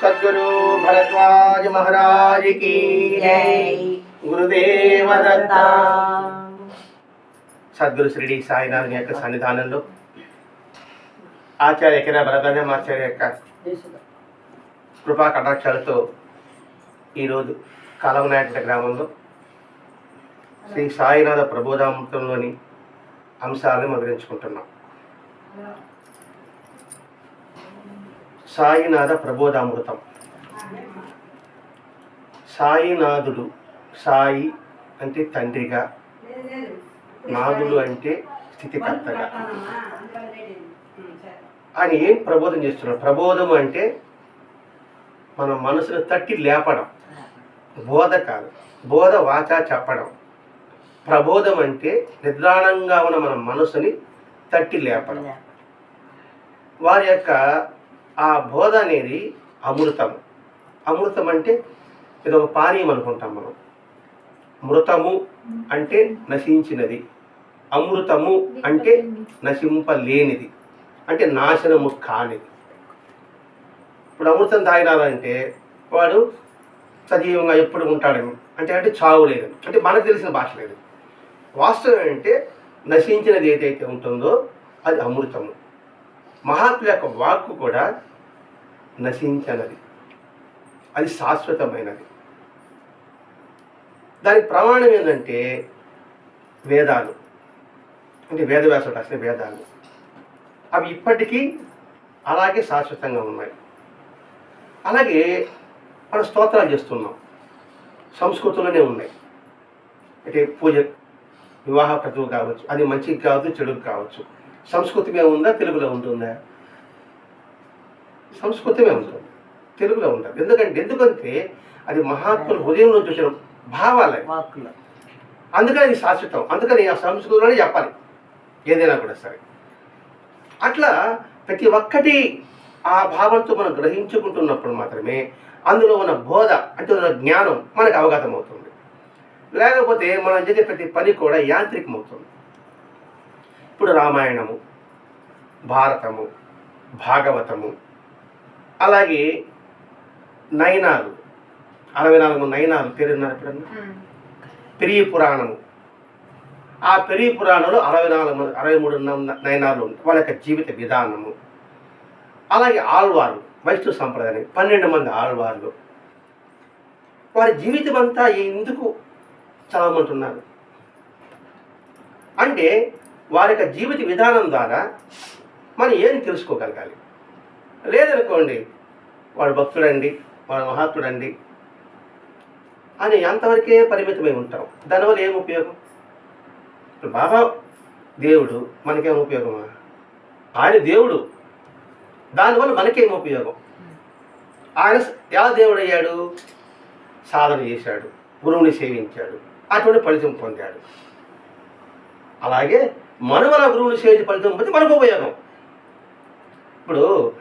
సద్గురు భరద్వాజ్ మహారాజ్ की జై. గురుదేవ సద్గురు శ్రీడి సాయినాథ్ యొక్క సన్నిధానంలో ఆచార్య కిరా భరతనం ఆచార్య యొక్క కృపా కటాక్షాలతో ఈరోజు కాలంనాయకుల గ్రామంలో శ్రీ సాయినాథ ప్రబోధామృతంలోని అంశాలను ముద్రించుకుంటున్నాం. సాయినాథ ప్రబోధామృతం. సాయినాథుడు సాయి అంటే తండ్రిగా నాదుడు అంటే స్థితికర్తగా. ఆయన ఏం ప్రబోధం చేస్తున్నాడు? ప్రబోధం అంటే మన మనసును తట్టి లేపడం. బోధ కాదు. బోధ వాచా చెప్పడం. ప్రబోధం అంటే నిద్రాణంగా ఉన్న మన మనసుని తట్టి లేపడం. వారి యొక్క ఆ బోధ అనేది అమృతం. అమృతం అంటే ఇది ఒక పానీయం అనుకుంటాం మనం. మృతము అంటే నశించినది. అమృతము అంటే నశింపలేనిది. అంటే నాశనము కానిది. ఇప్పుడు అమృతం తాగినారంటే వాడు సజీవంగా ఎప్పుడు ఉంటాడని అంటే అంటే చావు లేదని అంటే మనకు తెలిసిన భాష లేదు. వాస్తవం అంటే నశించినది ఏదైతే ఉంటుందో అది అమృతము. మహాత్మ యొక్క వాక్కు కూడా నశించనది. అది శాశ్వతమైనది. దానికి ప్రమాణం ఏంటంటే వేదాలు. అంటే వేదవ్యాసుడు రాసిన వేదాలు. అవి ఇప్పటికీ అలాగే శాశ్వతంగా ఉన్నాయి. అలాగే మనం స్తోత్రాలు చేస్తున్నాం. సంస్కృతంలోనే ఉన్నాయి. అంటే పూజ వివాహ క్రతువు కావచ్చు అది మంచికి కావచ్చు చెడుకు కావచ్చు. సంస్కృతమే ఉందా తెలుగులో ఉంటుందా? సంస్కృతమే ఉంటుంది తెలుగులో ఉంటుంది. ఎందుకంటే ఎందుకంటే అది మహాత్ముల హృదయం నుంచి వచ్చిన భావాలే. అందుకని అది శాశ్వతం అందుకని ఆ సంస్కృతంలోనే చెప్పాలి ఏదైనా కూడా సరే. అట్లా ప్రతి ఒక్కటి ఆ భావంతో మనం గ్రహించుకుంటున్నప్పుడు మాత్రమే అందులో ఉన్న బోధ అంటే ఉన్న జ్ఞానం మనకు అవగతం అవుతుంది లేకపోతే మనం చేసే ప్రతి పని కూడా యాంత్రికమవుతుంది. ఇప్పుడు రామాయణము భారతము భాగవతము అలాగే నయనాలు అరవై నాలుగు నయనాలు పేరున్నారు ఎప్పుడన్నా? పెరిగి పురాణము. ఆ పెరిగి పురాణంలో అరవై నాలుగు అరవై మూడు నయనాలు ఉంటాయి. వాళ్ళ యొక్క జీవిత విధానము. అలాగే ఆళ్వారు వైష్ణవ సంప్రదాయం పన్నెండు మంది ఆళ్వార్లు. వారి జీవితం అంతా ఎందుకు చదవమంటున్నారు. అంటే వారి యొక్క జీవిత విధానం ద్వారా మనం ఏం తెలుసుకోగలగాలి? లేదనుకోండి వాడు భక్తుడండి వాడు మహాత్ముడండి అని అంతవరకే పరిమితమై ఉంటాం. దానివల్ల ఏం ఉపయోగం? ఇప్పుడు బాబా దేవుడు మనకేం ఉపయోగమా? ఆయన దేవుడు. దానివల్ల మనకేం ఉపయోగం? ఆయన ఎలా దేవుడు అయ్యాడు సాధన చేశాడు. గురువుని సేవించాడు. అటువంటి ఫలితం పొందాడు. అలాగే మనుమల గురువుని చేసే ఫలితం పొంది మనకు ఉపయోగం. ఇప్పుడు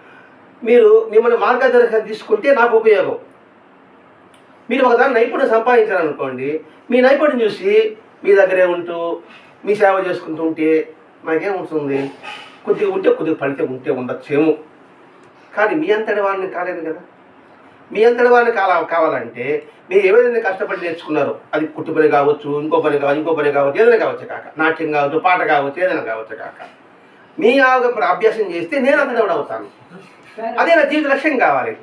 మీరు మిమ్మల్ని మార్గదర్శనం తీసుకుంటే నాకు ఉపయోగం. మీరు ఒకదాని నైపుణ్యం సంపాదించాలనుకోండి మీ నైపుణ్యం చూసి మీ దగ్గరే ఉంటూ మీ సేవ చేసుకుంటూ ఉంటే నాకేముంటుంది కొద్దిగా ఉంటే కొద్దిగా ఫలితం ఉంటే ఉండొచ్చేమో. కానీ మీ అంతటి వాడిని కాలేదు కదా. మీ అంతటి వారిని కాల కావాలంటే మీరు ఏమైనా కష్టపడి నేర్చుకున్నారు అది కుట్టు పని కావచ్చు ఇంకో పని కావచ్చు ఇంకో పని కావచ్చు ఏదైనా కావచ్చు కాక నాట్యం కావచ్చు పాట కావచ్చు ఏదైనా కావచ్చు కాక. మీ అభ్యాసం చేస్తే నేను అంతటి అవుతాను? అదే నా జీవిత లక్ష్యం కావాలి.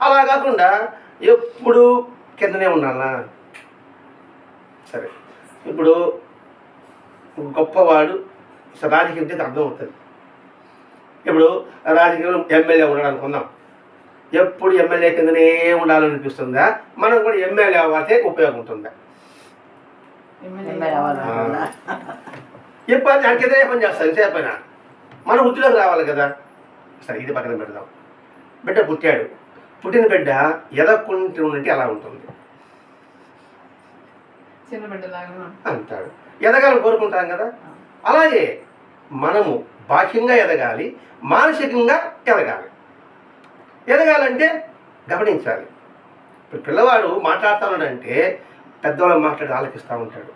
అలా కాకుండా ఎప్పుడు కిందనే ఉండాలా? సరే. ఇప్పుడు గొప్పవాడు అసలు రాజకీయం చేస్తే అర్థం అవుతుంది ఇప్పుడు రాజకీయంలో ఎమ్మెల్యే ఉండాలి అనుకుందాం. ఎప్పుడు ఎమ్మెల్యే కిందనే ఉండాలనిపిస్తుందా? మనం కూడా ఎమ్మెల్యే అవ్వాతే ఉపయోగం ఉంటుందా. ఎప్పుడు దాని కిందనే పని చేస్తాను ఎంతసేపైనా మనం వృత్తిలోకి రావాలి కదా. సరే ఇది పక్కన పెడదాం. బిడ్డ పుట్టాడు. పుట్టిన బిడ్డ ఎదక్కుంటూ ఉన్నట్టు అలా ఉంటుంది. అంటాడు. ఎదగాలని కోరుకుంటాం కదా. అలాగే మనము బాహ్యంగా ఎదగాలి మానసికంగా ఎదగాలి. ఎదగాలంటే గమనించాలి. ఇప్పుడు పిల్లవాడు మాట్లాడుతూ ఉన్నాడంటే పెద్దవాళ్ళు మాట్లాడి ఆలకిస్తూ ఉంటాడు.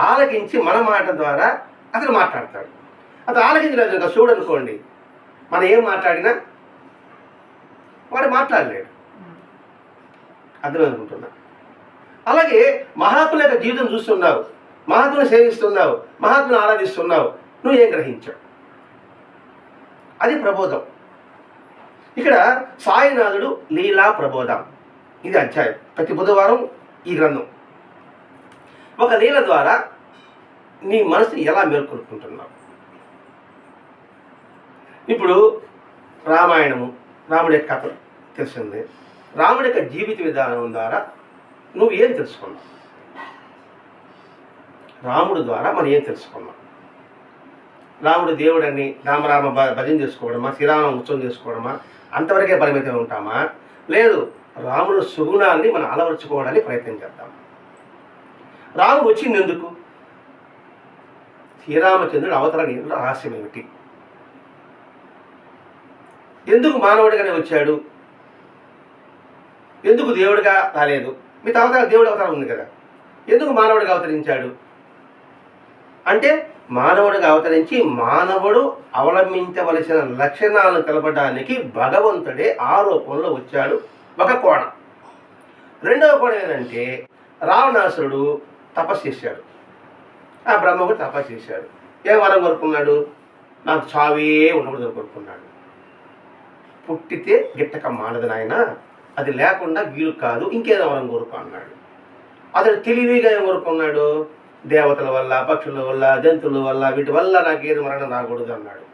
ఆలకించి మన మాట ద్వారా అతను మాట్లాడతాడు. అతను ఆలకించలేదు ఇంకా చూడనుకోండి మనం ఏం మాట్లాడినా వాడు మాట్లాడలేడు. అర్థం అనుకుంటున్నా అలాగే మహాత్ముల యొక్క జీవితం చూస్తున్నావు మహాత్ముని సేవిస్తున్నావు మహాత్ముని ఆరాధిస్తున్నావు నువ్వేం గ్రహించావు? అది ప్రబోధం. ఇక్కడ సాయినాథుడు లీలా ప్రబోధం. ఇది అధ్యాయం. ప్రతి బుధవారం ఈ గ్రంథం. ఒక లీల ద్వారా నీ మనసుని ఎలా మేల్కొల్పుకుంటున్నావు? ఇప్పుడు రామాయణము రాముడి యొక్క కథ తెలిసిందే. రాముడి యొక్క జీవిత విధానం ద్వారా నువ్వు ఏం తెలుసుకున్నావు? రాముడు ద్వారా మనం ఏం తెలుసుకున్నాం? రాముడు దేవుడని రామరామ భ- భజన చేసుకోవడమా? శ్రీరామ ఉత్సవం చేసుకోవడమా? అంతవరకే పరిమితం ఉంటామా? లేదు. రాముడు సుగుణాన్ని మనం అలవరుచుకోవడానికి ప్రయత్నం చేద్దాం. రాముడు వచ్చింది ఎందుకు? శ్రీరామచంద్రుడు అవతరణ రహస్యం ఏమిటి? ఎందుకు మానవుడిగానే వచ్చాడు? ఎందుకు దేవుడిగా రాలేదు? మీ తర్వాత దేవుడి అవతారం ఉంది కదా. ఎందుకు మానవుడిగా అవతరించాడు? అంటే మానవుడిగా అవతరించి మానవుడు అవలంబించవలసిన లక్షణాలను తెలపడానికి భగవంతుడే ఆ రూపంలో వచ్చాడు ఒక కోణం. రెండవ కోణం ఏంటంటే రావణాసురుడు తపస్సు చేశాడు. ఆ బ్రహ్మకుడు తపస్సు చేశాడు. ఏ వరం కోరుకున్నాడు? నాకు చావే ఉండకూడదు కోరుకున్నాడు. పుట్టితే గిట్టక మానదు నాయన. అది లేకుండా వీలు కాదు. ఇంకేదో వరం కోరుకో అన్నాడు. అతడు తెలివిగా ఏం కోరుకున్నాడు? దేవతల వల్ల పక్షుల వల్ల జంతువుల వల్ల వీటి వల్ల నాకు ఏది మరణం రాకూడదు అన్నాడు.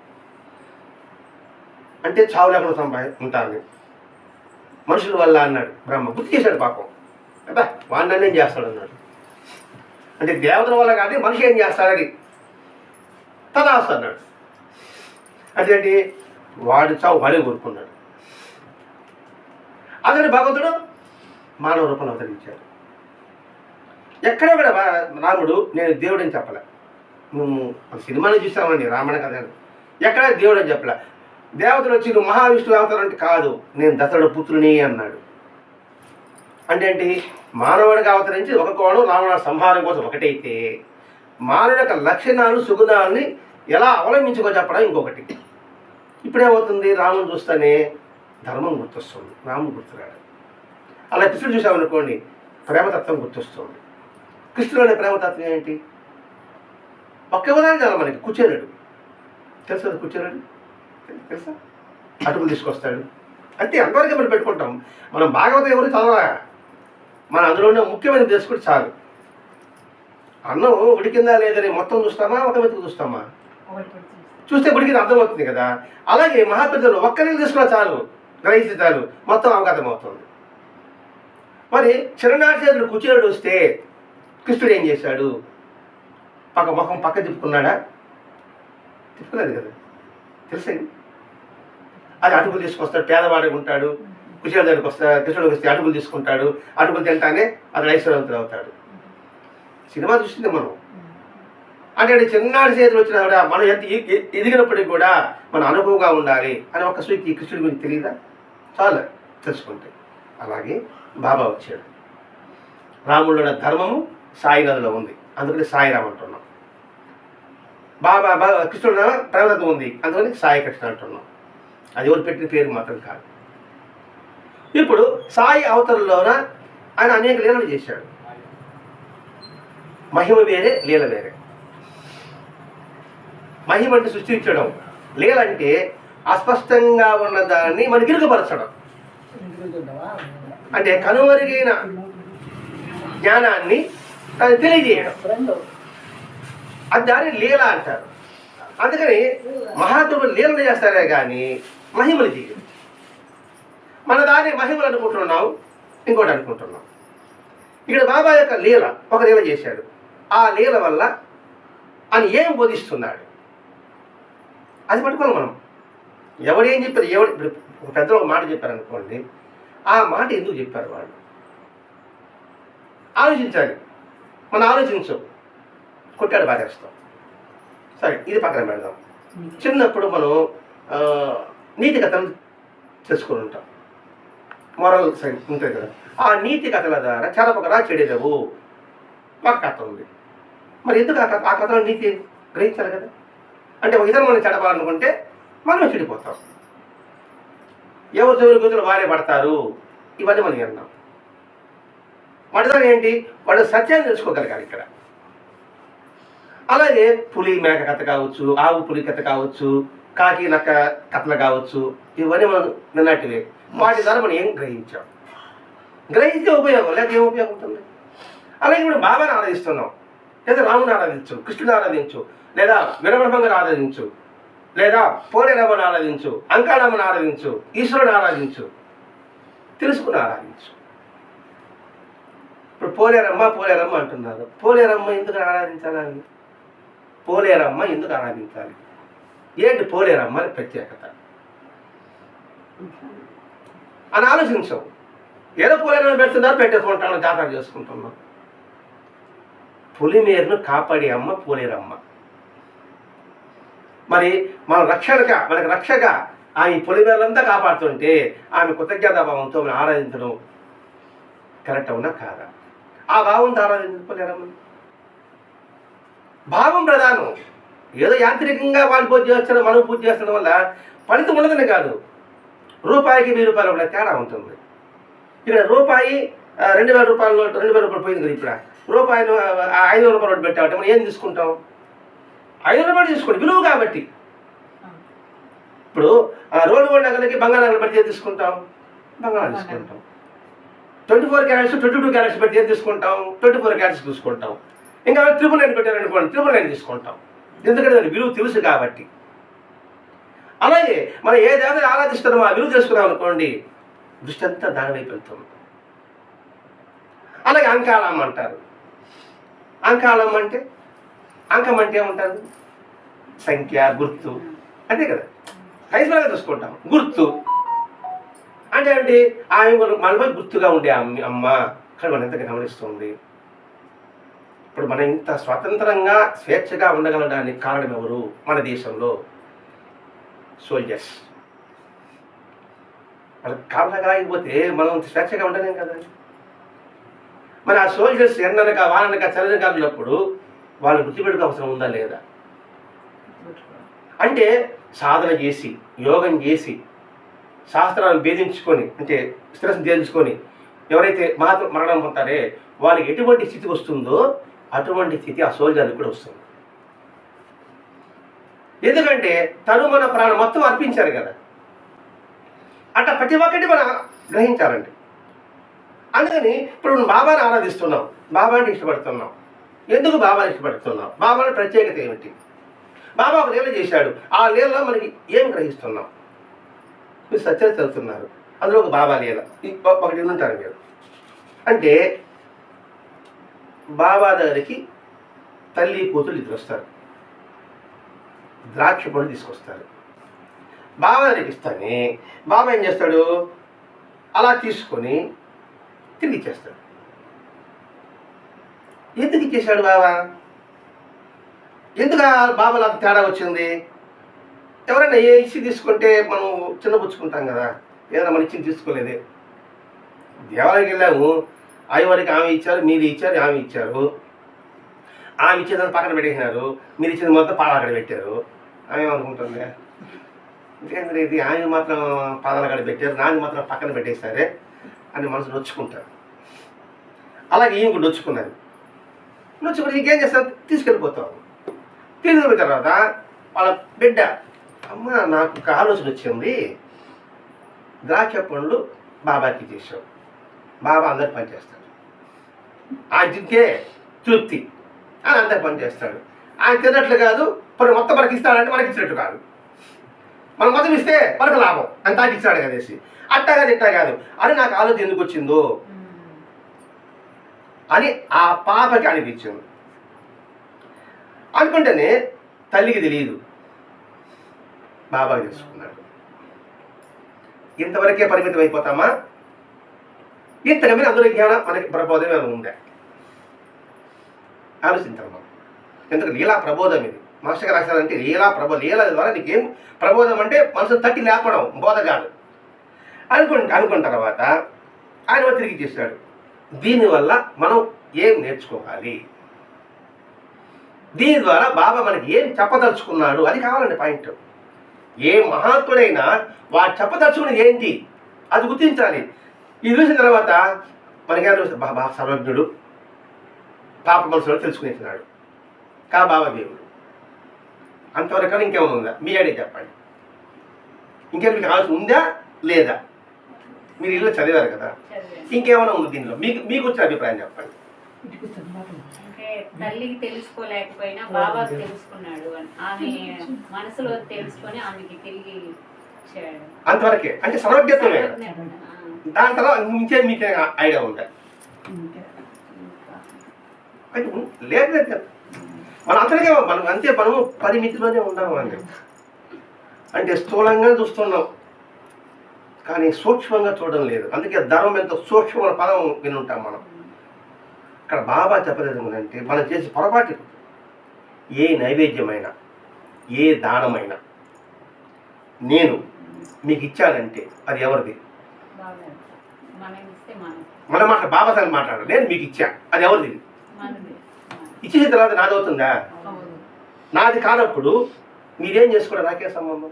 అంటే చావు లేకుండా సంపాది ఉంటాను మనుషుల వల్ల అన్నాడు. బ్రహ్మ గుర్తు చేశాడు పాపం. అబ్బా వాడిని ఏం చేస్తాడు అన్నాడు. అంటే దేవతల వల్ల కాదు మనిషి ఏం చేస్తాడని. తదాస్తు అన్నాడు. అదేంటి వాడు చావు వాడే కోరుకున్నాడు. అతని భగవంతుడు మానవ రూపంలో అవతరించాడు ఎక్కడ కూడా రాముడు నేను దేవుడని చెప్పలే. నువ్వు సినిమాని చూసామండి రామణ కథ ఎక్కడ దేవుడు అని చెప్పలే. దేవతలు వచ్చి నువ్వు మహావిష్ణు అవతారం అంటే కాదు. నేను దశరథ పుత్రుని అన్నాడు. అంటే ఏంటి? మానవుడికి అవతరించి ఒక కోణం రావణ సంహారం కోసం ఒకటైతే మానవుడి యొక్క లక్షణాలు సుగుణాలని ఎలా అవలంబించుకో చెప్పడం ఇంకొకటి. ఇప్పుడేమవుతుంది? రాముని చూస్తేనే ధర్మం గుర్తొస్తుంది. రాముడు గుర్తురాడు. అలా కృష్ణుడు చూసామనుకోండి ప్రేమతత్వం గుర్తొస్తుంది. కృష్ణుడు అనే ప్రేమతత్వం ఏంటి? ఒక్క ఉదాహరణ చాలా మనకి కుచేరుడు. తెలుసు కదా కుచేరుడు? తెలుసా? అటుకులు తీసుకొస్తాడు. అంటే అంతవరకు మనం పెట్టుకుంటాం. మనం భాగవతం ఎవరు చదవరా? మన అందులో ఉన్న ముఖ్యమైన తెలుసుకుంటే చాలు. అన్నం ఉడికిందా లేదని మొత్తం చూస్తామా? ఒక మెతుకు చూస్తామా? చూస్తే. గుడికి అర్థమవుతుంది కదా. అలాగే మహాపెద్దలు ఒక్కరికి తీసుకున్నా చాలు. గ్రహిస్తే చాలు. మొత్తం అవగతం అవుతుంది మరి చిరణాచేతుడు కుచేరుడు వస్తే కృష్ణుడు ఏం చేశాడు? పక్క ముఖం పక్క తిప్పుకున్నాడా? తిప్పుకోలేదు కదా. తెలుసండి అది అటుకులు తీసుకొస్తాడు పేదవాడికి ఉంటాడు కుచేరుడు దగ్గరికి వస్తాడు కృష్ణుడికి వస్తే అటుకులు తీసుకుంటాడు అటుకులు తింటానే అతడు ఐశ్వర్యవంతుడు అవుతాడు. సినిమా చూసింది మనం. అంటే చిన్నాడు చేతులు వచ్చినా కూడా మనం ఎంత ఎదిగినప్పటికీ కూడా మన అనుభవంగా ఉండాలి అని ఒక సూచి ఈ కృష్ణుడి గురించి తెలియదా చాలు తెలుసుకుంటే. అలాగే బాబా వచ్చాడు. రాముడు ధర్మము సాయి నదిలో ఉంది. అందుకని సాయిరామ్ అంటున్నాం. బాబా బా కృష్ణుడు ప్రేమతత్వం ఉంది. అందుకని సాయి కృష్ణ అంటున్నాం. అది ఎవరు పెట్టిన పేరు మాత్రం కాదు. ఇప్పుడు సాయి అవతరంలోన ఆయన అనేక లీలలు చేశాడు. మహిమ వేరే లీల వేరే. మహిమ అంటే సృష్టించడం. లీల అంటే అస్పష్టంగా ఉన్న దాన్ని మనకి ఇరుగుపరచడం అంటే కనుమరుగైన జ్ఞానాన్ని తెలియజేయడం. అది దాని లీల అంటారు. అందుకని మహాత్ముడు లీలలు చేస్తారే కానీ మహిమలు చేయరు. మన దాని మహిమలు అనుకుంటున్నాం ఇంకోటి అనుకుంటున్నాం ఇక్కడ బాబా యొక్క లీల ఒక లీల చేశాడు. ఆ లీల వల్ల అని ఏం బోధిస్తున్నాడు? అది పట్టుకోవాలి మనం. ఎవడేం చెప్పారు? ఎవడు ఇప్పుడు పెద్దలు ఒక మాట చెప్పారు అనుకోండి. ఆ మాట ఎందుకు చెప్పారు వాళ్ళు? ఆలోచించాలి. మనం ఆలోచించు. కొట్టాడు బాధేస్తాం సరే ఇది పక్కన పెడదాం. చిన్నప్పుడు మనం నీతి కథలు తెలుసుకుని ఉంటాం. మొరల్ సైన్స్ ఉంటుంది కదా. ఆ నీతి కథల ద్వారా చెరపకరా చెడేదవు. ఒక కథ ఉంది. మరి ఎందుకు ఆ కథ ఆ కథలో నీతి గ్రహించాలి కదా? అంటే ఒక ఇతరు మనం చెడపాలనుకుంటే మనం చెడిపోతాం. ఎవరు చెవులు కూతురు వారే పడతారు? ఇవన్నీ మనం విన్నాం. మొదటిదాని ఏంటి? వాళ్ళు సత్యాన్ని తెలుసుకోగలగాలి ఇక్కడ. అలాగే పులి మేక కథ కావచ్చు ఆవు పులి కథ కావచ్చు కాకి నక్క కథలు కావచ్చు ఇవన్నీ మనం నిన్నటివే. వాటి ద్వారా మనం ఏం గ్రహించాం? గ్రహించే ఉపయోగం లేక ఏం ఉపయోగం ఉంటుంది? అలాగే ఇప్పుడు బాబాని ఆరాధిస్తున్నాం. లేదా రాముని ఆరాధించు కృష్ణుని ఆరాధించు లేదా విరమణభంగా ఆరాధించు లేదా పోలేరమ్మని ఆరాధించు అంకారామని ఆరాధించు ఈశ్వరుని ఆరాధించు తెలుసుకుని ఆరాధించు. ఇప్పుడు పోలేరమ్మ పోలేరమ్మ అంటున్నారు. పోలేరమ్మ ఎందుకు ఆరాధించాలని? పోలేరమ్మ ఎందుకు ఆరాధించాలి? ఏంటి పోలేరమ్మ అని ప్రత్యేకత? అని ఆలోచించం. ఏదో పోలేరమ్మ పెడుతున్నారు పెట్టేసుకుంటాను జాతర చేసుకుంటున్నాం. పులిమేరును కాపాడే అమ్మ పోలేరమ్మ. మరి మన రక్షణగా మనకు రక్షగా ఆమె పొలిమేరలంతా కాపాడుతుంటే ఆమె కృతజ్ఞతాభావంతో మనం ఆరాధించడం కరెక్ట్ అవునా కాదా? ఆ భావం భావంతో ఆరాధించలేరమ్మని భావం ప్రధానం. ఏదో యాంత్రికంగా వాళ్ళు పూజ చేస్తారు మనం పూజ చేస్తడం వల్ల ఫలితం ఉండదని కాదు. రూపాయికి వెయ్యి రూపాయల వల్ల తేడా ఉంటుంది. ఇక్కడ రూపాయి రెండు వేల రూపాయల రెండు వేల రూపాయలు పోయింది కదా ఇప్పుడు. రూపాయలు ఆ, ఐదు వందల రూపాయలు పెట్టామంటే మనం ఏం తీసుకుంటాం? ఐదు వందల రూపాయలు తీసుకోండి విలువ కాబట్టి. ఇప్పుడు ఆ, రోడ్డు గోల్డ్ నగలకి బంగాళ నగలు పెడితే తీసుకుంటాం? బంగారం తీసుకుంటాం. Twenty four carats twenty two carats పెట్టి ఏం తీసుకుంటాం? ట్వంటీ ఫోర్ క్యారెట్స్ తీసుకుంటాం. ఇంకా త్రిపుల్ నైన్ పెట్టారనుకోండి త్రిపుల్ నైన్ తీసుకుంటాం. ఎందుకంటే దాని విలువ తెలుసు కాబట్టి. అలాగే మనం ఏ దేవతని ఆరాధిస్తున్నామో ఆ విలువ తెలుసుకున్నాం అనుకోండి దృష్టి అంతా దాని వైపు వెళ్తుంది. అలాగే అంకాళం అంటారు. అంకాళం అంటే అంకం అంటే ఏమంటారు సంఖ్య గుర్తు. అంతే కదా. హైదరాబాద్ చూసుకుంటాం గుర్తు. అంటే ఏంటి ఆమె మన- మనపై గుర్తుగా ఉండే అమ్మ అమ్మ. కానీ మనం ఎంత గమనిస్తుంది? ఇప్పుడు మనం ఇంత స్వతంత్రంగా స్వేచ్ఛగా ఉండగలడానికి కారణం ఎవరు? మన దేశంలో సోల్జర్స్ వాళ్ళకి కాపలా కాకపోతే మనం స్వేచ్ఛగా ఉండలేం కదా? మరి ఆ సోల్జర్స్ ఎండనక వాననక చల్లనక ఉన్నప్పుడు వాళ్ళు గుర్తుపెట్టుకు అవసరం ఉందా లేదా? అంటే సాధన చేసి యోగం చేసి శాస్త్రాలను భేదించుకొని అంటే స్ట్రెస్ భేదించుకొని ఎవరైతే మహాత్మ మరణం పొందుతారే వాళ్ళకి ఎటువంటి స్థితి వస్తుందో అటువంటి స్థితి ఆ సోల్జర్కి కూడా వస్తుంది. ఎందుకంటే తను మన ప్రాణం మొత్తం అర్పించారు కదా. అట్లా ప్రతి ఒక్కటి మనం గ్రహించాలండి. అందుకని ఇప్పుడు బాబాని ఆరాధిస్తున్నాం. బాబాని ఇష్టపడుతున్నాం. ఎందుకు బాబాని ఇష్టపడుతున్నాం? బాబాని ప్రత్యేకత ఏమిటి? బాబా ఒక లీల చేశాడు. ఆ లీలలో మనకి ఏం గ్రహిస్తున్నాం? మీరు సత్యం చదువుతున్నారు. అందులో ఒక బాబా లీల. ఒకటి ఉంటారు మీరు. అంటే బాబా దగ్గరికి తల్లి కూతురు ఇద్దరు వస్తారు. ద్రాక్ష పండు తీసుకొస్తారు. బాబా దగ్గరికి ఇస్తానే బాబా ఏం చేస్తాడు? అలా తీసుకొని తిరిగి ఇచ్చేస్తాడు. ఎందుకు ఇచ్చేసాడు బాబా? ఎందుకు ఆ బాబాలో అంత తేడా వచ్చింది? ఎవరైనా ఏసీ ఇచ్చి తీసుకుంటే మనం చిన్నపుచ్చుకుంటాం కదా ఏదైనా మన ఇచ్చింది తీసుకోలేదే. దేవాలయకి వెళ్ళాము అయ్యవారికి ఆమె ఇచ్చారు మీరు ఇచ్చారు ఆమె ఇచ్చారు. ఆమె ఇచ్చేదాన్ని పక్కన పెట్టేసినారు మీరు ఇచ్చేది మొత్తం పాదాలు అక్కడ పెట్టారు. ఆమె ఏమనుకుంటుంది? ఇంకేంటి ఇది? ఆమె మాత్రం పాదాలు అక్కడ పెట్టారు నాది మాత్రం పక్కన పెట్టేశారే అని మనసు నొచ్చుకుంటారు అలాగే ఈమె కూడా నొచ్చుకున్నది. నొచ్చుకుంటే ఇంకేం చేస్తారు తీసుకెళ్ళిపోతాం. తీసుకెళ్ళిన తర్వాత వాళ్ళ బిడ్డ అమ్మ నాకు ఒక ఆలోచన వచ్చింది. ద్రాక్ష పండ్లు బాబాకి చేసాం బాబా అందరికి పనిచేస్తాడు ఆయన తింటే తృప్తి. అని అందరికి పనిచేస్తాడు ఆయన తిన్నట్లు కాదు పని మొత్తం మనకి ఇస్తాడంటే మనకి ఇచ్చినట్టు కాదు. మనం మొత్తం ఇస్తే మనకు లాభం. అంత ఆయన ఇస్తాడు కదేసి. అట్టా కాదు ఇట్టా కాదు. అని నాకు ఆలోచన ఎందుకు వచ్చిందో? అని ఆ పాపకి అనిపించింది. అనుకుంటేనే తల్లికి తెలియదు. బాబా తెలుసుకున్నాడు. ఇంతవరకే పరిమితం అయిపోతామా? ఇంతగా మీద అందులో జ్ఞానం మనకి ప్రబోధం ఏమైనా ఉందా? ఆలోచించాలి మనం ఎందుకంటే లీలా ప్రబోధం ఇది. మాస్టర్ గారు రాశారంటే లీలా ప్రబో లీల ద్వారా నీకేం ప్రబోధం అంటే మనసు తట్టి లేపడం బోధ కాదు అనుకున్న తర్వాత ఆయన తిరిగి చేశాడు. దీనివల్ల మనం ఏం నేర్చుకోవాలి? దీని ద్వారా బాబా మనకి ఏం చెప్పదలుచుకున్నాడు? అది కావాలండి పాయింట్. ఏ మహాత్ముడైనా వాడు చెప్పదలుచుకున్నది ఏంటి? అది గుర్తించాలి. ఇది చూసిన తర్వాత మనకి బాబా సర్వజ్ఞుడు పాప మనసులో తెలుసుకునేసినాడు. కా బాబా దేవుడు అంతవరకు ఇంకేమైనా ఉందా? మీ అడిగి చెప్పండి. ఇంకేమైనా మీకు ఆలోచన ఉందా? లేదా? మీరు ఇల్లు చదివారు కదా. ఇంకేమైనా ఉంది దీనిలో? మీకు మీకు వచ్చిన అభిప్రాయం చెప్పండి. తల్లికి తెలుసుకోలేకపోయినా బాబాకు తెలుసుకున్నాడు అని. ఆమె మనసులో తెలుసుకొని ఆమెకి తిరిగి అంతవరకే. అంటే ఆ, దాని తర్వాత ఇంకే మీకు ఐడియా ఉందా ఇంకా అంటే ఉం- లేదు లేదు కదా. మనం అంతనే మనం అంతే మనము పరిమితిలోనే ఉన్నాము అండి అంటే స్థూలంగా చూస్తున్నాం. కానీ సూక్ష్మంగా చూడడం లేదు. అందుకే ధర్మం ఎంత సూక్ష్మమైన పదం వినుంటాం మనం. ఇక్కడ బాబా చెప్పలేదు అంటే మనం చేసే పొరపాటు. ఏ నైవేద్యమైనా ఏ దానమైనా నేను మీకు ఇచ్చానంటే అది ఎవరిది? మనం మాట బాబా సార్ మాట్లాడారు. నేను మీకు ఇచ్చా. అది ఎవరిది? ఇచ్చేసిన తర్వాత నాదవుతుందా నాది కానప్పుడు మీరేం చేసుకోవడం నాకే సంబంధం?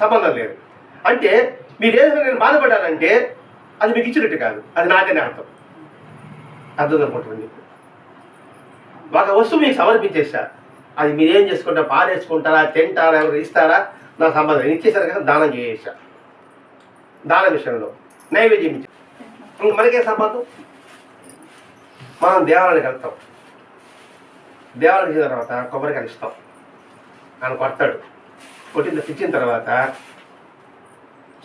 సంబంధం లేదు. అంటే మీరేం నేను బాధపడ్డానంటే అది మీకు ఇచ్చినట్టు కాదు. అది నాకనే అర్థం. అర్థం అనుకుంటుంది ఒక వస్తువు మీకు సమర్పించేసా. అది మీరేం చేసుకుంటా పారేసుకుంటారా తింటారా ఎవరు ఇస్తారా? నా సంబంధం. ఇచ్చేసారు కదా దానం చేసేసా. దాన విషయంలో నైవేద్యం ఇచ్చా ఇంక మనకే సంబంధం? మనం దేవాలయానికి వెళ్తాం. దేవాలయం చేసిన తర్వాత కొబ్బరికాయలు ఇస్తాం. ఆయన కొడతాడు. కొట్టిన తెచ్చిన తర్వాత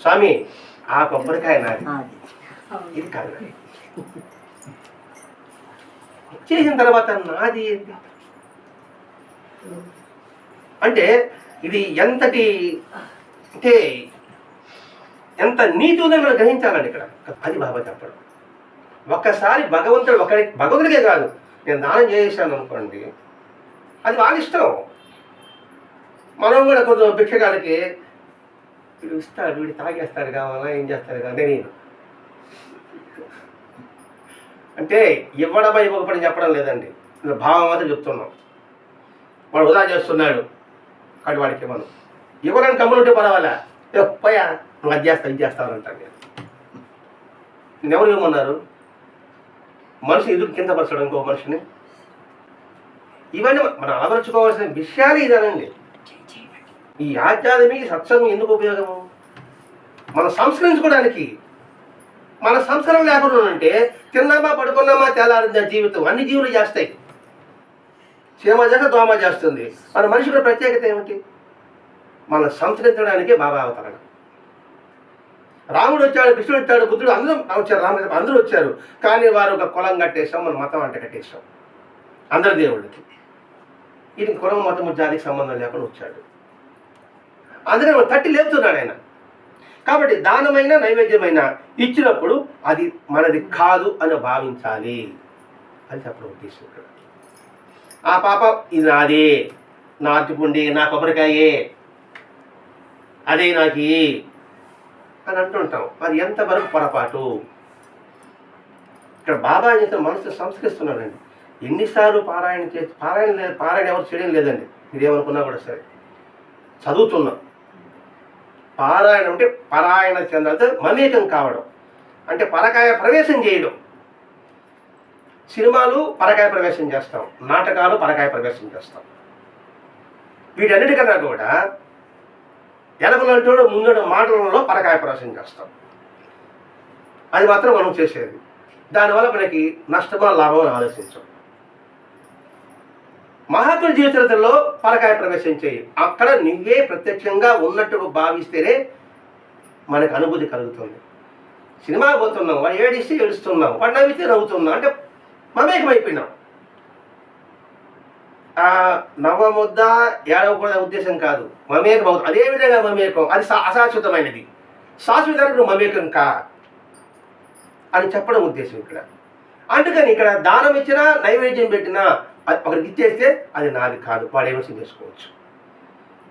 స్వామి ఆ కొబ్బరికాయ నాది ఇది కాదు. చేసిన తర్వాత నాది అంటే ఇది ఎంతటి అంటే ఎంత నీతి ఉందని మనం గ్రహించాలండి ఇక్కడ. అది బాబా చెప్పడం. ఒక్కసారి భగవంతుడు ఒకరి భగవంతుడికే కాదు నేను దానం చేశాను అనుకోండి అది వాళ్ళ ఇష్టం. మనం కూడా కొంచెం భిక్షగాడికి వీడు ఇస్తాడు వీడు తాగేస్తాడు కావాలా ఏం చేస్తాడు కానీ నేను అంటే ఇవ్వడమా ఇవ్వకపోవడం చెప్పడం లేదండి. భావం మాత్రం చెప్తున్నాం. వాడు వృధా చేస్తున్నాడు కాబట్టి వాడికి ఇవ్వను. ఇవ్వడం కమ్మునుంటే పర్వాలా? ఏ, పోయా నువ్వు అది చేస్తా ఇది చేస్తావు అంటాను నేను నేను ఎవరు ఇవ్వమన్నారు? మనిషి ఎదురు కింద పరచడం ఇంకో మనిషిని? ఇవన్నీ మనం అలవరుచుకోవాల్సిన విషయాలు ఇదేనండి. ఈ ఆధ్యాత్మిక సత్సంగం ఎందుకు ఉపయోగము? మనం సంస్కరించుకోవడానికి మన సంస్కారం లేకుండా ఉంటే తిన్నామా పడుకున్నామా తేలారిందా జీవితం అన్ని జీవులు చేస్తాయి. చీమ చేత దోమ చేస్తుంది. మన మనుషుల ప్రత్యేకత ఏమిటి? మన సంస్కరించడానికి బాబా అవతరణ. రాముడు వచ్చాడు కృష్ణుడు వచ్చాడు బుద్ధుడు అందరూ వచ్చారు రాముడు అందరూ వచ్చారు. కానీ వారు ఒక కులం కట్టేసాం మన మతం అంటే కట్టేసాం అందరి దేవుళ్ళకి. ఇది కులం మతం జాతికి సంబంధం లేకుండా వచ్చాడు. అందుకని తట్టి లేపుతున్నాడు ఆయన. కాబట్టి దానమైన నైవేద్యమైన ఇచ్చినప్పుడు అది మనది కాదు అని భావించాలి. అని చెప్పడం ఉద్దేశం ఇక్కడ. ఆ పాప ఇది నాదే. నా అరటిపుండి నా కొబ్బరికాయే. అదే నాకి అని అంటుంటాం అది ఎంతవరకు పొరపాటు? ఇక్కడ బాబా చేత మనసు సంస్కరిస్తున్నాడండి. ఎన్నిసార్లు పారాయణ చేసి పారాయణ లేదు పారాయణ ఎవరు చేయడం లేదండి. మీరేమనుకున్నా కూడా సరే. చదువుతున్నాం. పారాయణం అంటే పరాయణ చెందంటే మమేకం కావడం. అంటే పరకాయ ప్రవేశం చేయడం. సినిమాలు పరకాయ ప్రవేశం చేస్తాం నాటకాలు పరకాయ ప్రవేశం చేస్తాం. వీటన్నిటికన్నా కూడా ఎలకలంటూ ముందు మాటలలో పరకాయ ప్రవేశం చేస్తాం. అది మాత్రం మనం చేసేది. దానివల్ల మనకి నష్టమా లాభం అని ఆలోచించాం. మహాత్ముల జీవితంలో పరకాయ ప్రవేశం చేయి. అక్కడ నువ్వే ప్రత్యక్షంగా ఉన్నట్టు భావిస్తేనే మనకు అనుభూతి కలుగుతుంది. సినిమా పోతున్నాం వాడు ఏడిస్తే ఏడుస్తున్నాం వాడు నవ్వితే నవ్వుతున్నాం అంటే మమేకం అయిపోయినాం నవ్వముద్ద ఏడవకూడదు ఉద్దేశం కాదు. మమేకం అవుతుంది అదే విధంగా మమేకం అది అశాశ్వతమైనది. శాశ్వతానికి నువ్వు మమేకం కా అని చెప్పడం ఉద్దేశం ఇక్కడ. అందుకని ఇక్కడ దానం ఇచ్చినా నైవేద్యం పెట్టినా ఒకరికి ఇచ్చేస్తే అది నాది కాదు వాడు ఏమో చేసుకోవచ్చు.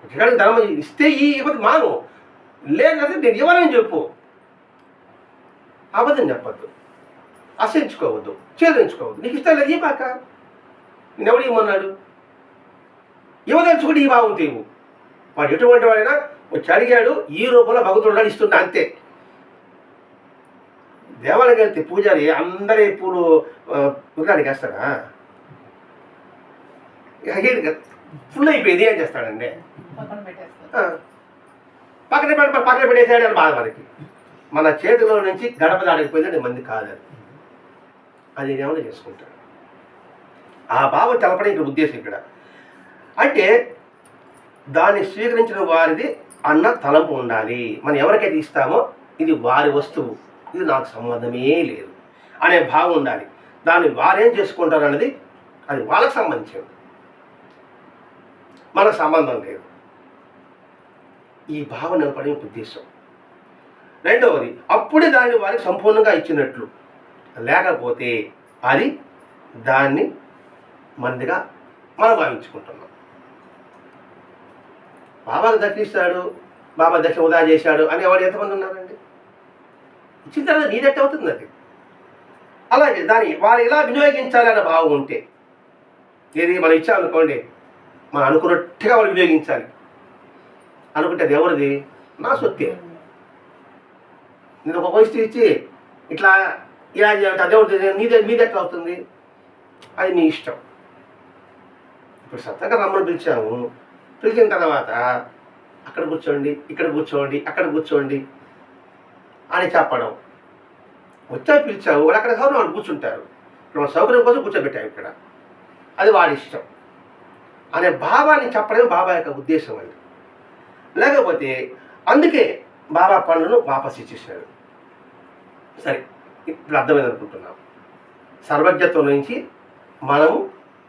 ఇక్కడ ధర్మం ఇస్తే ఈ ఇవ్వదు మాను. లేదంటే నేను ఇవ్వనని చెప్పు. అబద్ధం చెప్పద్దు. అసహించుకోవద్దు చేదరించుకోవద్దు నీకు ఇష్టం లేదు ఇవ్వక నేనెవడు ఇవ్వమన్నాడు? ఇవ్వదలుచుకుంటే ఈ బాగుంటే ఇవ్వు వాడు ఎటువంటి వాడైనా వచ్చి అడిగాడు ఈ రూపంలో భగవంతుడు ఇస్తున్నా అంతే. దేవాలయం వెళ్తే పూజారి అందరి పూలు పురానికి వేస్తాడా ఫుల్ అయిపోయింది ఏం చేస్తాడండి పక్కన పెట్టి పక్కన పెట్టేసాడు అని బాధ మనకి. మన చేతిలో నుంచి గడప దాడకపోయింది అది మంది కాదు అది. అది ఏమైనా చేసుకుంటాడు. ఆ భావం తెలపడం ఇక్కడ ఉద్దేశం ఇక్కడ. అంటే దాన్ని స్వీకరించిన వారిది అన్న తలంపు ఉండాలి. మనం ఎవరికైతే ఇస్తామో ఇది వారి వస్తువు. ఇది నాకు సంబంధమే లేదు. అనే భావం ఉండాలి. దాన్ని వారేం చేసుకుంటారు అన్నది అది వాళ్ళకి సంబంధించింది మనకు సంబంధం లేదు. ఈ భావన నిలపడే ఉద్దేశం. రెండవది అప్పుడే దాన్ని వారికి సంపూర్ణంగా ఇచ్చినట్లు. లేకపోతే అది దాన్ని మందిగా మనం భావించుకుంటున్నాం. బాబాకు దక్షిస్తాడు బాబా దక్షిణ ఉదా చేశాడు అని ఎవరు ఎంతమంది ఉన్నారండి? ఇచ్చిన తర్వాత నీదట్టు అవుతుంది అది. అలాగే దాన్ని వారు ఎలా వినియోగించాలనే భావం ఉంటే ఏది మనం ఇచ్చామనుకోండి మనం అనుకున్నట్టుగా వాళ్ళు వినియోగించాలి. అనుకుంటే అది ఎవరిది? నా సొత్తే. నేను ఒక వయసు ఇచ్చి ఇట్లా ఇలా చేయాలంటే అదే అవుతుంది నీదే మీది ఎట్లా అవుతుంది అది నీ ఇష్టం. ఇప్పుడు సత్తగా రమ్మని పిలిచాము. పిలిచిన తర్వాత అక్కడ కూర్చోండి ఇక్కడ కూర్చోండి అక్కడ కూర్చోండి అని చెప్పడం. వచ్చా పిలిచావు వాళ్ళు అక్కడ సౌకర్యం వాళ్ళు కూర్చుంటారు. ఇప్పుడు సౌకర్యం కోసం కూర్చోబెట్టాము ఇక్కడ. అది వాడి ఇష్టం. అనే భావాన్ని చెప్పడమే బాబా యొక్క ఉద్దేశం అండి లేకపోతే అందుకే బాబా పనులను వాపస్ ఇచ్చేసాడు సరే ఇప్పుడు అర్థమైంది అనుకుంటున్నాం సర్వజ్ఞత్వం నుంచి మనము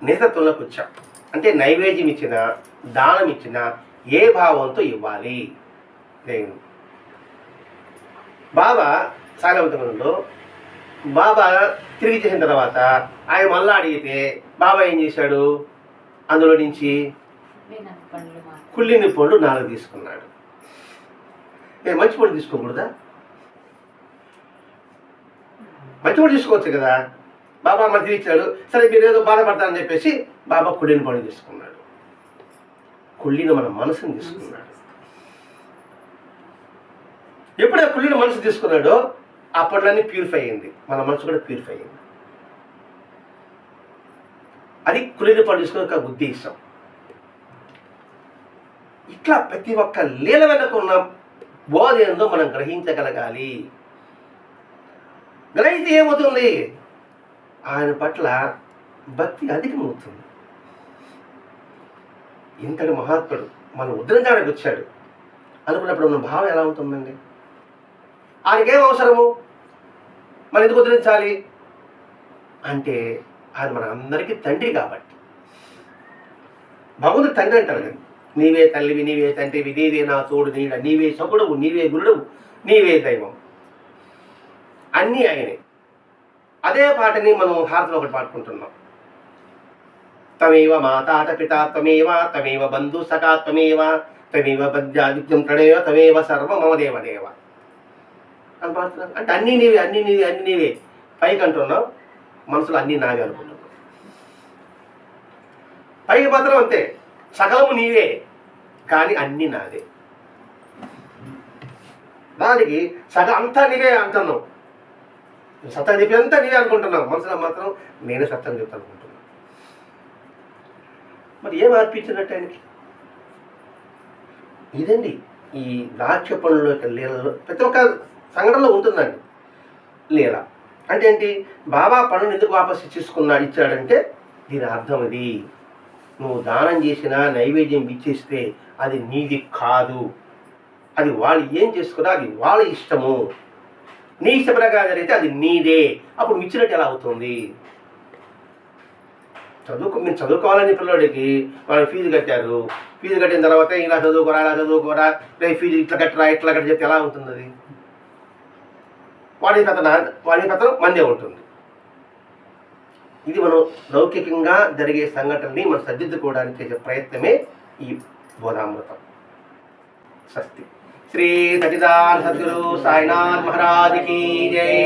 నేతత్వంలోకి వచ్చాం. అంటే నైవేద్యం ఇచ్చిన దానం ఇచ్చిన ఏ భావంతో ఇవ్వాలి? దేవుని బాబా సాగవంతంలో బాబా తిరిగి చేసిన తర్వాత ఆయన మళ్ళా అడిగితే బాబా ఏం చేశాడు? అందులో నుంచి నేను పండ్లు నాలుగు తీసుకున్నాడు. ఏ మంచి పండు తీసుకోకూడదా? మంచి పండు తీసుకోవచ్చు కదా? బాబా మంచి ఇచ్చాడు సరే మీరు ఏదో బాధపడతారని చెప్పేసి బాబా కుళ్ళిన పండు తీసుకున్నాడు. కుళ్ళిన మన మనసుని తీసుకున్నాడు. ఎప్పుడైతే కుళ్ళిన మనసు తీసుకున్నాడో ఆ ప్యూరిఫై అయింది. మన మనసు కూడా ప్యూరిఫై అయింది. అది కుళ్ళిన పండు ఒక ఉద్దేశం. ఇట్లా ప్రతి ఒక్క లీల వెనక ఉన్న బోధ ఏందో మనం గ్రహించగలగాలి. గ్రహిస్తే ఏమవుతుంది? ఆయన పట్ల భక్తి అధికమవుతుంది. ఇంతటి మహాత్ముడు మనం ఉద్ధరించడానికి వచ్చాడు. అనుకున్నప్పుడు మన భావం ఎలా ఉంటుందండి? ఆయనకేం అవసరము? మనం ఎందుకు ఉద్ధరించాలి అంటే ఆయన మన అందరికీ తండ్రి కాబట్టి. భగవంతుడు తండ్రి అంటారు కదా నీవే తల్లివి నీవే తండ్రివి నీవే నా తోడు నీడ నీవే సకుడవు నీవే గురుడవు నీవే దైవం. అన్నీ ఆయనే. అదే పాటని మనం హారతిలో ఒకటి పాడుకుంటున్నాం. తమేవ మాతాత పిత తమేవ తమేవ బంధు సఖా తమేవ తమేవ బద్యాదిత్యం తడేవ తమేవ సర్వ మమ దేవదేవ అని పాడుతున్నాం. అంటే అన్నీ నీవే అన్నీ నీవే అన్నీ నీవే. పైకి అంటున్నాం. మనసులో అన్నీ నావే అనుకుంటాం పైకి మాత్రం అంతే. సకలము నీవే కానీ అన్నీ నాదే దానికి సగం అంతా నీవే అంటున్నావు సత్తా చెప్పి అంతా నీవే అనుకుంటున్నావు మనసులో మాత్రం నేనే సత్యం చెప్తాను అనుకుంటున్నాను మరి ఏం అర్పించినట్టు ఆయనకి? ఇదండి ఈ నాట్య పనుల లీలలో. ప్రతి ఒక్క సంఘటనలో ఉంటుందండి. లీల. అంటే ఏంటి బాబా పనులు ఎందుకు వాపసు ఇచ్చేసుకున్నాడు ఇచ్చాడంటే దీని అర్థం ఇది నువ్వు దానం చేసినా నైవేద్యం ఇచ్చేస్తే అది నీది కాదు. అది వాళ్ళు ఏం చేసుకున్నా అది వాళ్ళ ఇష్టము. నీ ఇష్ట ప్రకారం జరిగితే అది నీదే. అప్పుడు ఇచ్చినట్టు ఎలా అవుతుంది? చదువుకో మీరు చదువుకోవాలని పిల్లడికి వాళ్ళు ఫీజు కట్టారు. ఫీజు కట్టిన తర్వాత ఇలా చదువుకోరా ఇలా చదువుకోరా ఫీజు ఇట్లా కట్టరా ఇట్లా కట్టి చెప్తే ఎలా ఉంటుంది అది? వాడి కథన వాడి కథ మందే ఉంటుంది. ఇది మనం లౌకికంగా జరిగే సంఘటనని మనం సర్దిద్దుకోవడానికి చేసే ప్రయత్నమే ఈ బోధామృతం. స్వస్తి. శ్రీ సచిదాన్ సద్గురు సాయినాథ్ మహారాజ్ కీ జై.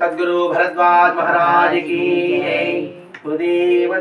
సద్గురు భరద్వాజ్ మహారాజ్కి జై. గురుదేవ